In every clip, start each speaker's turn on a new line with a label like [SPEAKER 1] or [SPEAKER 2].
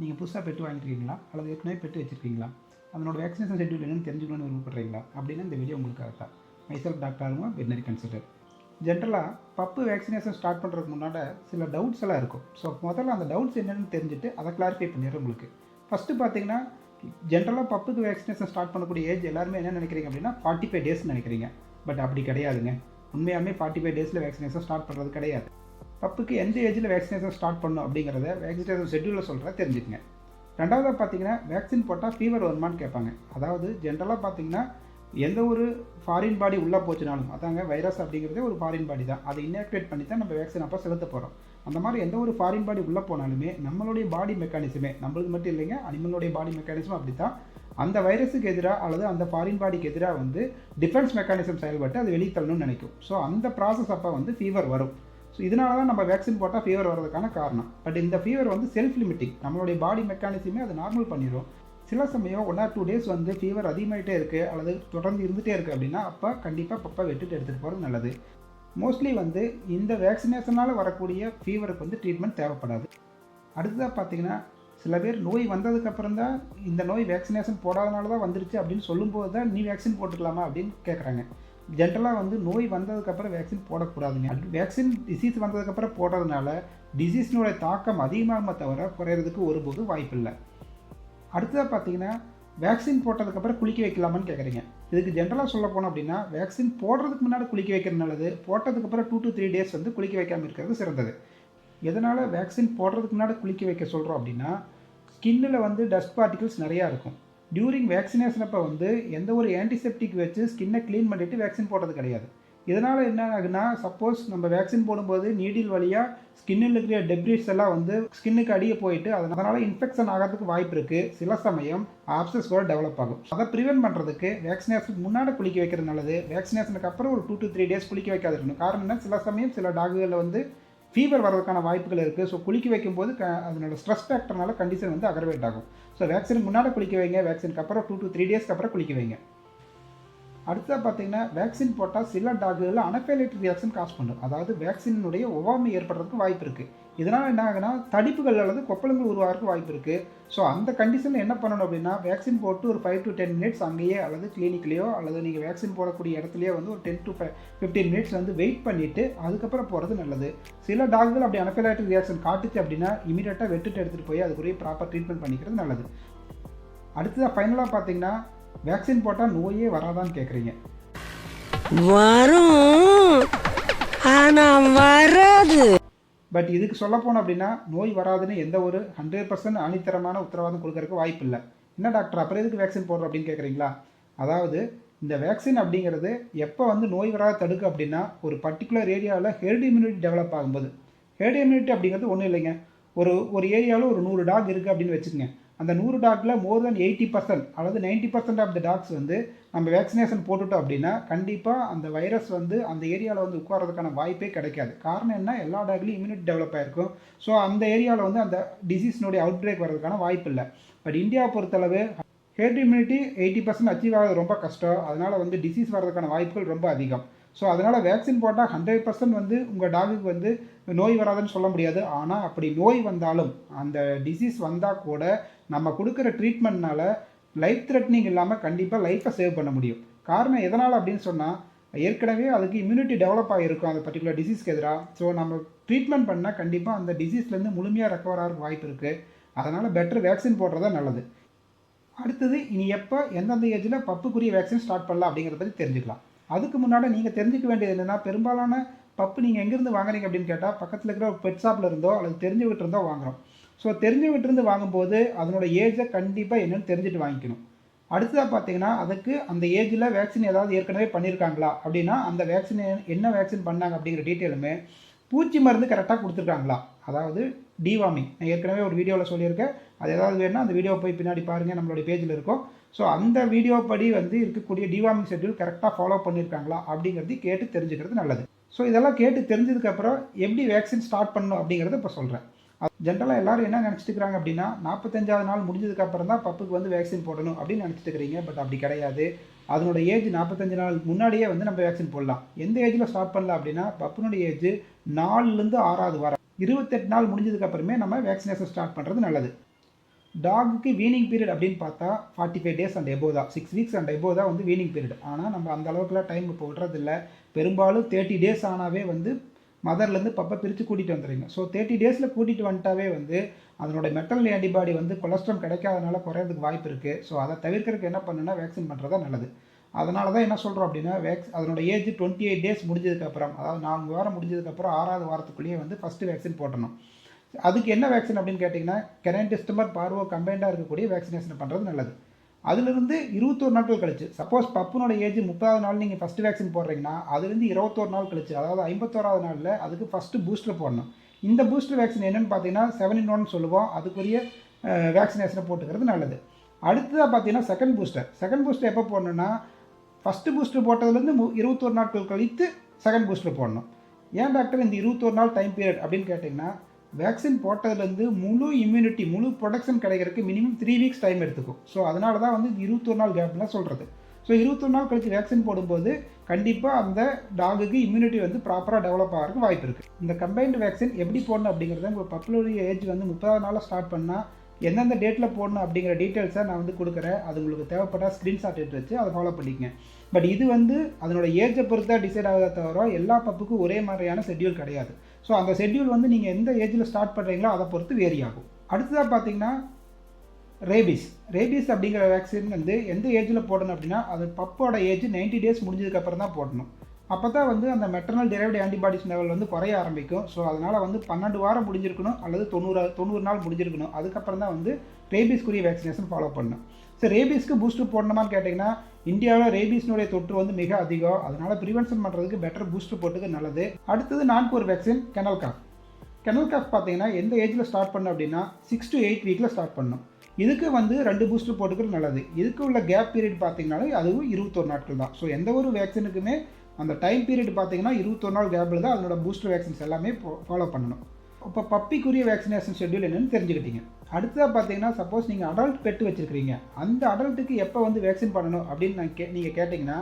[SPEAKER 1] நீங்கள் புதுசாக பெட்டு வாங்கிட்டுருக்கீங்களா அல்லது ஏற்கனவே பெட்டு வச்சுருக்கீங்களா? அதனோட வேக்சினேஷன் ஷெட்யூல் என்னென்னு தெரிஞ்சுக்கணும்னு விருப்பப்படுறீங்களா? அப்படின்னு இந்த வீடியோ உங்களுக்காக தான் மைசெல்ஃப் டாக்டர் ஆகுமா வெட்னரி கன்சல்டர் ஜென்ரலாக பப்பு வேக்சினேஷன் ஸ்டார்ட் பண்ணுறதுக்கு முன்னாடி சில டவுட்ஸ் எல்லாம் இருக்கும். ஸோ முதல்ல அந்த டவுட்ஸ் என்னென்னு தெரிஞ்சுட்டு அதை கிளாரிஃபை பண்ணிடுறேன் உங்களுக்கு. ஃபஸ்ட்டு பார்த்தீங்கன்னா ஜென்ரலாக பப்புக்கு வேக்சினேஷன் ஸ்டார்ட் பண்ணக்கூடிய ஏஜ் எல்லாருமே என்ன நினைக்கிறீங்க அப்படின்னா ஃபார்ட்டி ஃபைவ் டேஸ் நினைக்கிறீங்க. பட் அப்படி கிடையாதுங்க. உண்மையாலுமே ஃபார்ட்டி ஃபைவ் டேஸில் வேக்சினேஷன் ஸ்டார்ட் பண்ணுறது கிடையாது. பப்புக்கு எந்த ஏஜில் வேக்சினேஷன் ஸ்டார்ட் பண்ணும் அப்படிங்கிறத வேக்சினேஷன் ஷெட்யூலில் சொல்கிறத தெரிஞ்சுக்கங்க. ரெண்டாவதாக பார்த்தீங்கன்னா வேக்சின் போட்டால் ஃபீவர் வருமான்னு கேட்பாங்க. அதாவது ஜென்ரலாக பார்த்தீங்கன்னா எந்த ஒரு ஃபாரின் பாடி உள்ளே போச்சுனாலும் அதாங்க வைரஸ் அப்படிங்கிறதே ஒரு ஃபாரின் பாடி தான். அதை இன்ஆக்டிவேட் பண்ணி தான் நம்ம வேக்சின் அப்போ செலுத்த போகிறோம் அந்த மாதிரி எந்த ஒரு ஃபாரின் பாடி உள்ளே போனாலுமே நம்மளுடைய பாடி மெக்கானிசமே நம்மளுக்கு மட்டும் இல்லைங்க அனிமலுடைய பாடி மெக்கானிசம் அப்படி தான் அந்த வைரஸுக்கு எதிராக அல்லது அந்த ஃபாரின் பாடிக்கு எதிராக வந்து டிஃபென்ஸ் மெக்கானிசம் செயல்பட்டு அது வெளியே தள்ளணும்னு நினைக்கும். ஸோ அந்த ப்ராசஸ் அப்போ வந்து ஃபீவர் வரும். ஸோ இதனால தான் நம்ம வேக்சின் போட்டால் ஃபீவர் வர்றதுக்கான காரணம். பட் இந்த ஃபீவர் வந்து செல்ஃப் லிமிட்டிங் நம்மளுடைய பாடி மெக்கானிசமே அது நார்மல் பண்ணிடும் சில சமயம் ஒன் ஆர் டூ டேஸ் வந்து ஃபீவர் அதிகமாகிட்டே இருக்குது அல்லது தொடர்ந்து இருந்துகிட்டே இருக்குது அப்படின்னா அப்போ கண்டிப்பாக பப்பா வெட்டுட்டு எடுத்துகிட்டு போகிறது நல்லது. மோஸ்ட்லி வந்து இந்த வேக்சினேஷனால் வரக்கூடிய ஃபீவருக்கு வந்து ட்ரீட்மெண்ட் தேவைப்படாது. அடுத்ததாக பார்த்தீங்கன்னா சில பேர் நோய் வந்ததுக்கப்புறம் தான் இந்த நோய் வேக்சினேஷன் போடாதனால தான் வந்துருச்சு அப்படின்னு சொல்லும்போது தான் நீ வேக்சின் போட்டுக்கலாமா? அப்படின்னு கேட்குறாங்க ஜென்ரலாக வந்து நோய் வந்ததுக்கப்புறம் வேக்சின் போடக்கூடாதுங்க. வேக்சின் டிசீஸ் வந்ததுக்கப்புறம் போடுறதுனால டிசீஸ்னுடைய தாக்கம் அதிகமாக தவிர குறையிறதுக்கு ஒருபோது வாய்ப்பில்லை அடுத்ததாக பார்த்தீங்கன்னா வேக்சின் போட்டதுக்கப்புறம் குளிக்க வைக்கலாமான்னு கேட்குறீங்க இதுக்கு ஜென்ரலாக சொல்ல போனோம் அப்படின்னா வேக்சின் போடுறதுக்கு முன்னாடி குளிக்க வைக்கிறது நல்லது போட்டதுக்கப்புறம் டூ டு த்ரீ டேஸ் வந்து குளிக்க வைக்காமல் இருக்கிறது சிறந்தது. எதனால் வேக்சின் போடுறதுக்கு முன்னாடி குளிக்க வைக்க சொல்கிறோம் அப்படின்னா ஸ்கின்னில் வந்து டஸ்ட் பார்ட்டிகல்ஸ் நிறையா இருக்கும். டியூரிங் வேக்சினேஷன் அப்போ வந்து எந்த ஒரு ஆன்டிசெப்டிக் வச்சு ஸ்கின்னை க்ளீன் பண்ணிவிட்டு வேக்சின் போடுறது கிடையாது. இதனால் என்ன ஆகுனா சப்போஸ் நம்ம வேக்சின் போடும்போது நீடில் வழியாக ஸ்கின்னில் இருக்கிற டெப்ரிஸ் எல்லாம் வந்து ஸ்கின்னுக்கு அடியே போயிட்டு அதனால் இன்ஃபெக்ஷன் ஆகிறதுக்கு வாய்ப்பு இருக்குது சில சமயம் ஆப்சஸ் கூட டெவலப் ஆகும். அதை ப்ரிவென்ட் பண்ணுறதுக்கு வேக்சினேஷனுக்கு முன்னாடி குளிக்க வைக்கிறது நல்லது. வேக்சினேஷனுக்கு அப்புறம் ஒரு டூ டு த்ரீ டேஸ் குளிக்க வைக்காது இருக்கணும் காரணம் என்ன? சில சமயம் சில டாகுகளில் வந்து ஃபீவர் வர்றதுக்கான வாய்ப்புகள் இருக்குது ஸோ குளிக்க வைக்கும்போது க அதனோட ஸ்ட்ரெஸ் ஃபேக்டர்னால கண்டிஷன் வந்து அக்ரவேட் ஆகும். ஸோ வேக்சின் முன்னாடி குளிக்க வைங்க. வேக்சினுக்கு அப்புறம் டூ டு த்ரீ டேஸ்க்கு அப்புறம் குளிக்க வைங்க. அடுத்ததாக பார்த்தீங்கன்னா வேக்சின் போட்டால் சில டாக்டர்கள் அனஃபைலேட்டிக் ரியாக்ஷன் காஸ் பண்ணும். அதாவது வேக்சினுடைய ஒவ்வாமை ஏற்படுறதுக்கு வாய்ப்பு இருக்குது இதனால் என்ன ஆகுனா தடிப்புகள் அல்லது கொப்பளங்கள் உருவாகிறதுக்கு வாய்ப்பு இருக்குது ஸோ அந்த கண்டிஷனில் என்ன பண்ணணும் அப்படின்னா வேக்சின் போட்டு ஒரு ஃபைவ் டு டென் மினிட்ஸ் அங்கேயே அல்லது கிளினிக்லேயோ அல்லது நீங்கள் வேக்சின் போடக்கூடிய இடத்துலையோ வந்து ஒரு ten to five fifteen minutes வந்து வெயிட் பண்ணிவிட்டு அதுக்கப்புறம் போகிறது நல்லது. சில டாக்டர்கள் அப்படி அனஃபைலேட்டிக் ரியாக்ஷன் காட்டுச்சு அப்படின்னா இமீடியட்டாக வெட்டுட்டு எடுத்துகிட்டு போய் அதுக்குரிய ப்ராப்பர் ட்ரீட்மெண்ட் பண்ணிக்கிறது நல்லது. அடுத்ததாக ஃபைனலாக பார்த்தீங்கன்னா வேக்சின் போட்டால் நோயே வராதான்னு கேட்குறீங்க
[SPEAKER 2] வரும். ஆனால் வராது.
[SPEAKER 1] பட் இதுக்கு சொல்ல போனோம் அப்படின்னா நோய் வராதுன்னு எந்த ஒரு ஹண்ட்ரட் பர்சன்ட் அணித்தரமான உத்தரவாதம் கொடுக்கறதுக்கு வாய்ப்பு இல்லை என்ன டாக்டர் அப்புறம் எதுக்கு வேக்சின் போடுறோம் அப்படின்னு கேட்குறீங்களா அதாவது இந்த வேக்சின் அப்படிங்கிறது எப்போ வந்து நோய் வராத தடுக்கு அப்படின்னா ஒரு பர்டிகுலர் ஏரியாவில் ஹெர்ட் இம்யூனிட்டி டெவலப் ஆகும்போது. ஹெர்ட் இம்யூனிட்டி அப்படிங்கிறது ஒன்றும் இல்லைங்க. ஒரு ஒரு ஏரியாவில் ஒரு நூறு டாக் இருக்குது அப்படின்னு வச்சுக்கோங்க. அந்த நூறு டாக்ல மோர் தென் எயிட்டி பர்சன்ட் அல்லது ninety percent of the dogs வந்து நம்ம வேக்சினேஷன் போட்டுட்டோம் அப்படின்னா கண்டிப்பாக அந்த வைரஸ் வந்து அந்த ஏரியாவில் வந்து உட்காரதுக்கான வாய்ப்பே கிடைக்காது. காரணம் என்ன? எல்லா டாக்லையும் இம்யூனிட்டி டெவலப் ஆகிருக்கும் ஸோ அந்த ஏரியாவில் வந்து அந்த டிசீஸ்னுடைய அவுட் பிரேக் வர்றதுக்கான வாய்ப்பு இல்லை. பட் இந்தியா பொறுத்தளவு herd immunity eighty percent achieve ஆகிறது ரொம்ப கஷ்டம். அதனால் வந்து டிசீஸ் வர்றதுக்கான வாய்ப்புகள் ரொம்ப அதிகம். ஸோ அதனால் வேக்சின் போட்டால் ஹண்ட்ரட் பர்சன்ட் வந்து உங்கள் டாகுக்கு வந்து நோய் வராதுன்னு சொல்ல முடியாது. ஆனால் அப்படி நோய் வந்தாலும் அந்த டிசீஸ் வந்தால் கூட நம்ம கொடுக்குற ட்ரீட்மெண்ட்னால லைஃப் த்ரெட்னிங் இல்லாமல் கண்டிப்பாக லைஃப்பை சேவ் பண்ண முடியும். காரணம் எதனால் அப்படின்னு சொன்னால் ஏற்கனவே அதுக்கு இம்யூனிட்டி டெவலப் ஆகிருக்கும் அந்த பர்டிகுலர் டிசீஸ்க்கு எதிராக ஸோ நம்ம ட்ரீட்மெண்ட் பண்ணால் கண்டிப்பாக அந்த டிசீஸ்லேருந்து முழுமையாக ரெக்கவர் ஆகிறதுக்கு வாய்ப்பு இருக்குது அதனால் பெட்டர் வேக்சின் போடுறதா நல்லது. அடுத்தது இனி எப்போ எந்தெந்த ஏஜில் பப்புக்குரிய வேக்சின் ஸ்டார்ட் பண்ணலாம் அப்படிங்கிறத பற்றி தெரிஞ்சுக்கலாம். அதுக்கு முன்னாடி நீங்கள் தெரிஞ்சுக்க வேண்டியது என்னென்னா பெரும்பாலான பப்பு நீங்கள் எங்கேருந்து வாங்குறீங்க அப்படின்னு கேட்டால் பக்கத்தில் இருக்கிற ஒரு பெட் ஷாப்பில் இருந்தோ அல்லது தெரிஞ்சு இருந்தோ வாங்குகிறோம் ஸோ தெரிஞ்சு விட்டுருந்து வாங்கும்போது அதனோட ஏஜை கண்டிப்பாக என்னென்னு தெரிஞ்சுட்டு வாங்கிக்கணும். அடுத்ததாக பார்த்தீங்கன்னா அதுக்கு அந்த ஏஜில் வேக்சின் ஏதாவது ஏற்கனவே பண்ணியிருக்காங்களா அப்படின்னா அந்த வேக்சின் என்ன வேக்சின் பண்ணாங்க அப்படிங்கிற டீட்டெயிலுமே பூச்சி மருந்து கரெக்டாக கொடுத்துருக்காங்களா? அதாவது டிவாமிங் நான் ஏற்கனவே ஒரு வீடியோவில் சொல்லியிருக்கேன். அது ஏதாவது வேணும்னா அந்த வீடியோ போய் பின்னாடி பாருங்கள் நம்மளுடைய பேஜில் இருக்கும். ஸோ அந்த வீடியோ படி வந்து இருக்கக்கூடிய டிவாமிங் ஷெட்யூல் கரெக்டாக ஃபாலோ பண்ணியிருக்காங்களா அப்படிங்கிறது கேட்டு தெரிஞ்சுக்கிறது நல்லது. ஸோ இதெல்லாம் கேட்டு தெரிஞ்சதுக்கப்புறம் எப்படி வேக்சின் ஸ்டார்ட் பண்ணணும் அப்படிங்கிறத இப்போ சொல்கிறேன் ஜென்ரலாக எல்லாரும் என்ன நினச்சிட்டு இருக்காங்க அப்படின்னா நாற்பத்தஞ்சாவது நாள் முடிஞ்சதுக்கப்புறம் தான் பப்புக்கு வந்து வேக்சின் போடணும் அப்படின்னு நினச்சிட்டு இருக்கிறீங்க பட் அப்படி கிடையாது. அதனோட ஏஜ் நாற்பத்தஞ்சு நாள் முன்னாடியே வந்து நம்ம வேக்சின் போடலாம். எந்த ஏஜில் ஸ்டார்ட் பண்ணலாம் அப்படின்னா பப்புனுடைய ஏஜ் நாலுலேருந்து ஆறாவது வாரம் இருபத்தெட்டு நாள் முடிஞ்சதுக்கு அப்புறமே நம்ம வேக்சினேஷன் ஸ்டார்ட் பண்ணுறது நல்லது. டாகுக்கு வீனிங் பீரியட் அப்படின்னு பார்த்தா forty five days and above தான். சிக்ஸ் வீக்ஸ் அண்ட் எபோ தான் வந்து வீனிங் பீரியட் ஆனால் நம்ம அந்த அளவுக்குலாம் டைம் இப்போ விடுறதில்ல பெரும்பாலும் தேர்ட்டி டேஸ் ஆனாவே வந்து மதர்லேருந்து பப்பை பிரித்து கூட்டிகிட்டு வந்துடுங்க ஸோ தேர்ட்டி டேஸில் கூட்டிகிட்டு வந்துட்டாவே வந்து அதனோட மெட்டல் ஆன்டிபாடி வந்து கொலஸ்ட்ரால் கிடைக்காதனால குறையிறதுக்கு வாய்ப்பு இருக்குது ஸோ அதை தவிர்க்கிறதுக்கு என்ன பண்ணுன்னா வேக்சின் பண்ணுறது தான் நல்லது. அதனால தான் என்ன சொல்கிறோம் அப்படின்னா வேக்ஸ் அதனோட ஏஜ் டுவெண்ட்டி எயிட் டேஸ் முடிஞ்சதுக்கப்புறம் அதாவது நான்கு வாரம் முடிஞ்சதுக்கப்புறம் ஆறாவது வாரத்துக்குள்ளேயே வந்து ஃபஸ்ட்டு வேக்சின் போட்டணும். அதுக்கு என்ன வேக்சின் அப்படின்னு கேட்டிங்கன்னா கெரண்டிஸ்டமர் பார்வோ கம்பைண்டாக இருக்கக்கூடிய வேக்சினேஷன் பண்ணுறது நல்லது. அதுலேருந்து இருபத்தோரு நாட்கள் கழிச்சு சப்போஸ் பப்புனோட ஏஜ் முப்பதாவது நாள் நீங்கள் ஃபஸ்ட்டு வேக்சின் போடுறீங்கன்னா அதுலேருந்து இருபத்தோரு நாள் கழிச்சு அதாவது ஐம்பத்தோராவது நாளில் அதுக்கு ஃபஸ்ட்டு பூஸ்டர் போடணும். இந்த பூஸ்டர் வேக்சின் என்னென்னு பார்த்தீங்கன்னா செவன் இன் ஒன் சொல்லுவோம். அதுக்குரிய வேக்சினேஷனை போட்டுக்கிறது நல்லது. அடுத்ததாக பார்த்தீங்கன்னா செகண்ட் பூஸ்டர் செகண்ட் பூஸ்டர் எப்போ போடணுன்னா ஃபஸ்ட்டு பூஸ்டர் போட்டதுலேருந்து மு இருபத்தோரு நாட்கள் கழித்து செகண்ட் பூஸ்டர் போடணும். ஏன் டாக்டர் இந்த இருபத்தோரு நாள் டைம் பீரியட் அப்படின்னு கேட்டிங்கன்னா வேக்சின் போட்டதுலேருந்து முழு இம்யூனிட்டி முழு ப்ரொடக்ஷன் கிடைக்கிறதுக்கு மினிமம் த்ரீ வீக்ஸ் டைம் எடுத்துக்கும். ஸோ அதனால தான் வந்து இருபத்தொரு நாள் கேப்லாம் சொல்கிறது ஸோ இருபத்தொரு நாள் கழித்து வேக்சின் போடும்போது கண்டிப்பாக அந்த டாகுக்கு இம்யூனிட்டி வந்து ப்ராப்பராக டெவலப் ஆகிறதுக்கு வாய்ப்பு இருக்குது இந்த கம்பைன்டு வேக்சின் எப்படி போடணும் அப்படிங்கிறத உங்கள் பப்புலோடைய ஏஜ் வந்து முப்பதாவது நாளில் ஸ்டார்ட் பண்ணால் எந்தெந்த டேட்டில் போடணும் அப்படிங்கிற டீட்டெயில்ஸை நான் வந்து கொடுக்குறேன். அது உங்களுக்கு தேவைப்பட்டால் ஸ்க்ரீன்ஷாட் எடுத்து வச்சு அதை ஃபாலோ பண்ணிக்கங்க. பட் இது வந்து அதனோட ஏஜை பொறுத்தா டிசைட் ஆகாத தவிர எல்லா பப்புக்கும் ஒரே மாதிரியான ஷெட்யூல் கிடையாது. ஸோ அந்த ஷெட்யூல் வந்து நீங்கள் எந்த ஏஜில் ஸ்டார்ட் பண்ணுறீங்களோ அதை பொறுத்து வேரி ஆகும். அடுத்ததாக பார்த்தீங்கன்னா ரேபிஸ் ரேபிஸ் அப்படிங்கிற வேக்சின் வந்து எந்த ஏஜில் போடணும் அப்படின்னா அது பப்போட ஏஜ் 90 டேஸ் முடிஞ்சதுக்கப்புறம் தான் போடணும். அப்போ தான் வந்து அந்த மெட்டர்னல் டெரைவ்டு ஆன்டிபாடிஸ் லெவல் வந்து குறைய ஆரம்பிக்கும். ஸோ அதனால் வந்து பன்னெண்டு வாரம் முடிஞ்சிருக்கணும் அல்லது தொண்ணூறு தொண்ணூறு நாள் முடிஞ்சிருக்கணும். அதுக்கப்புறம் தான் வந்து ரேபீஸ்க்குரிய வேக்சினேஷன் ஃபாலோ பண்ணணும். ஸோ ரேபீஸ்க்கு பூஸ்டர் போடணுமான்னு கேட்டிங்கன்னா இந்தியாவில் ரேபிஸ்னுடைய தொற்று வந்து மிக அதிகம். அதனால் ப்ரிவென்ஷன் பண்ணுறதுக்கு பெட்டர் பூஸ்டர் போட்டுக்கு நல்லது. அடுத்தது நான்கூர் vaccine kennel cough kennel cough பார்த்தீங்கன்னா எந்த ஏஜில் ஸ்டார்ட் பண்ணணும் அப்படின்னா சிக்ஸ் டு எயிட் வீக்கில் ஸ்டார்ட் பண்ணணும். இதுக்கு வந்து ரெண்டு பூஸ்டர் போட்டுக்கிறது நல்லது. இதுக்கு உள்ள கேப் பீரியட் பார்த்திங்கனாலே அதுவும் இருபத்தொரு நாட்கள் தான். ஸோ எந்த ஒரு வேக்சினுக்குமே அந்த டைம் பீரியட் பார்த்தீங்கன்னா இருபத்தொரு நாள் கேப்பில் தான் அதனோட பூஸ்டர் வேக்சின்ஸ் எல்லாமே ஃபாலோ பண்ணணும். இப்போ பப்பிக்குரிய வேக்சினேஷன் ஷெட்யூல் என்னென்னு தெரிஞ்சுக்கிட்டீங்க. அடுத்ததாக பார்த்தீங்கன்னா சப்போஸ் நீங்கள் அடல்ட் பெட்டு வச்சுருக்கிறீங்க. அந்த அடல்ட்டுக்கு எப்போ வந்து வேக்சின் பண்ணணும் அப்படின்னு நான் கே நீங்கள் கேட்டிங்கன்னா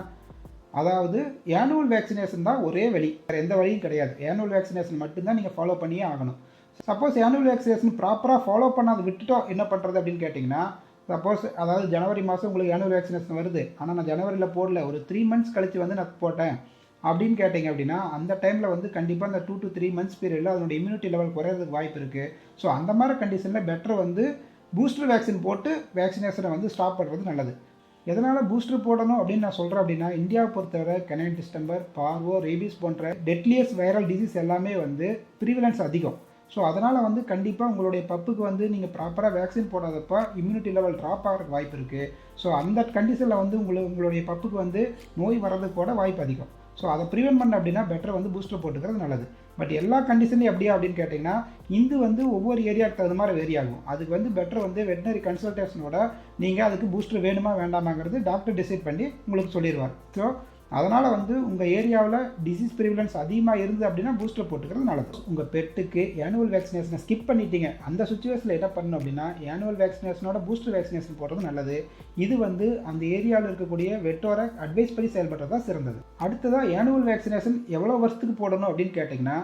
[SPEAKER 1] அதாவது ஏனுவல் வேக்சினேஷன் தான் ஒரே வழி. வேறு எந்த வழியும் கிடையாது. ஏனுவல் வேக்சினேஷன் மட்டும்தான் நீங்கள் ஃபாலோ பண்ணியே ஆகணும். சப்போஸ் ஆனுவல் வேக்சினேஷன் ப்ராப்பராக ஃபாலோ பண்ணாத விட்டுட்டோம் என்ன பண்ணுறது அப்படின்னு கேட்டிங்கன்னா சப்போஸ் அதாவது ஜனவரி மாதம் உங்களுக்கு ஏனுவல் வேக்சினேஷன் வருது. ஆனால் நான் ஜனவரியில் போடல. ஒரு த்ரீ மந்த்ஸ் கழித்து வந்து நான் போட்டேன். அப்படின்னு கேட்டிங்க அப்படின்னா அந்த டைமில் வந்து கண்டிப்பாக அந்த டூ டு த்ரீ மந்த்ஸ் பீரியடில் அதனோட இம்யூனிட்டி லெவல் குறையிறதுக்கு வாய்ப்பு இருக்குது ஸோ அந்த மாதிரி கண்டிஷனில் பெட்டர் வந்து பூஸ்டர் வேக்சின் போட்டு வேக்சினேஷனை வந்து ஸ்டாப் பண்ணுறது நல்லது. எதனால் பூஸ்டர் போடணும் அப்படின்னு நான் சொல்கிறேன் அப்படின்னா இந்தியாவை பொறுத்தவரை கெனட் டிஸ்டம்பர் பார்வோ ரேபிஸ் போன்ற டெட்லியஸ் வைரல் டிசீஸ் எல்லாமே வந்து ப்ரீவலன்ஸ் அதிகம். ஸோ அதனால் வந்து கண்டிப்பாக உங்களுடைய பப்புக்கு வந்து நீங்கள் ப்ராப்பராக வேக்சின் போடாதப்ப இம்யூனிட்டி லெவல் ட்ராப் ஆகிறதுக்கு வாய்ப்பு இருக்குது ஸோ அந்த கண்டிஷனில் வந்து உங்களுக்கு உங்களுடைய பப்புக்கு வந்து நோய் வர்றதுக்கு கூட வாய்ப்பு அதிகம். ஸோ அதை ப்ரிவென்ட் பண்ண அப்படின்னா பெட்டர் வந்து பூஸ்டர் போட்டுக்கிறது நல்லது. பட் எல்லா கண்டிஷன்லையும் எப்படியா அப்படின்னு கேட்டிங்கன்னா இது வந்து ஒவ்வொரு ஏரியாவுக்கு தகுந்த மாதிரி வேரி ஆகும். அதுக்கு வந்து பெட்டர் வந்து வெட்டினரி கன்சல்டேஷனோட நீங்கள் அதுக்கு பூஸ்டர் வேணுமா வேண்டாமாங்கிறது டாக்டர் டிசைட் பண்ணி உங்களுக்கு சொல்லிடுவார் ஸோ அதனால் வந்து உங்கள் ஏரியாவில் டிசீஸ் ப்ரிவிலன்ஸ் அதிகமாக இருந்து அப்படின்னா பூஸ்டர் போட்டுக்கிறது நல்லது. உங்கள் பெட்டுக்கு ஆனுவல் வேக்சினேஷனை ஸ்கிப் பண்ணிட்டீங்க. அந்த சுச்சுவேஷனில் என்ன பண்ணணும் அப்படின்னா ஆனுவல் வேக்சினேஷனோட பூஸ்டர் வேக்சினேஷன் போடுறது நல்லது. இது வந்து அந்த ஏரியாவில் இருக்கக்கூடிய வெட்டோரை அட்வைஸ் படி செயல்படுறது தான் சிறந்தது. அடுத்ததாக ஆனுவல் வேக்சினேஷன் எவ்வளோ வருஷத்துக்கு போடணும் அப்படின்னு கேட்டிங்கன்னா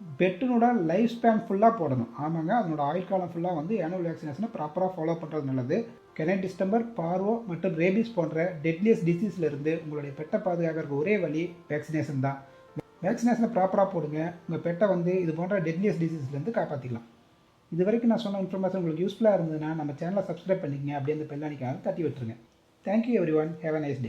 [SPEAKER 1] பெட்டினோட லைஃப் ஸ்பேன் ஃபுல்லாக போடணும். ஆமாங்க அதனோட ஆயுள் காலம் ஃபுல்லாக வந்து ஆனுவல் வேக்சினேஷனை ப்ராப்பராக ஃபாலோ பண்ணுறது நல்லது. கெனட் டிஸ்டம்பர் பார்வோ மற்றும் ரேபிஸ் போன்ற டெட்லியஸ் டிசீஸ்லேருந்து உங்களுடைய பெட்டை பாதுகாக்கிறதுக்கு ஒரே வழி வேக்சினேஷன் தான். வேக்சினேஷனை ப்ராப்பராக போடுங்க. உங்கள் பெட்டை வந்து இது போன்ற டெட்லியஸ் டிசீஸ்லேருந்து காப்பாற்றிக்கலாம் இது வரைக்கும் நான் சொன்ன இன்ஃபர்மேஷன் உங்களுக்கு யூஸ்ஃபுல்லாக இருந்ததுன்னா நம்ம சேனலை சப்ஸ்கிரைப் பண்ணிக்கங்க. அப்படியே அந்த பெல்லானிக்காக தட்டி விட்டுருங்க. Thank you everyone have a nice day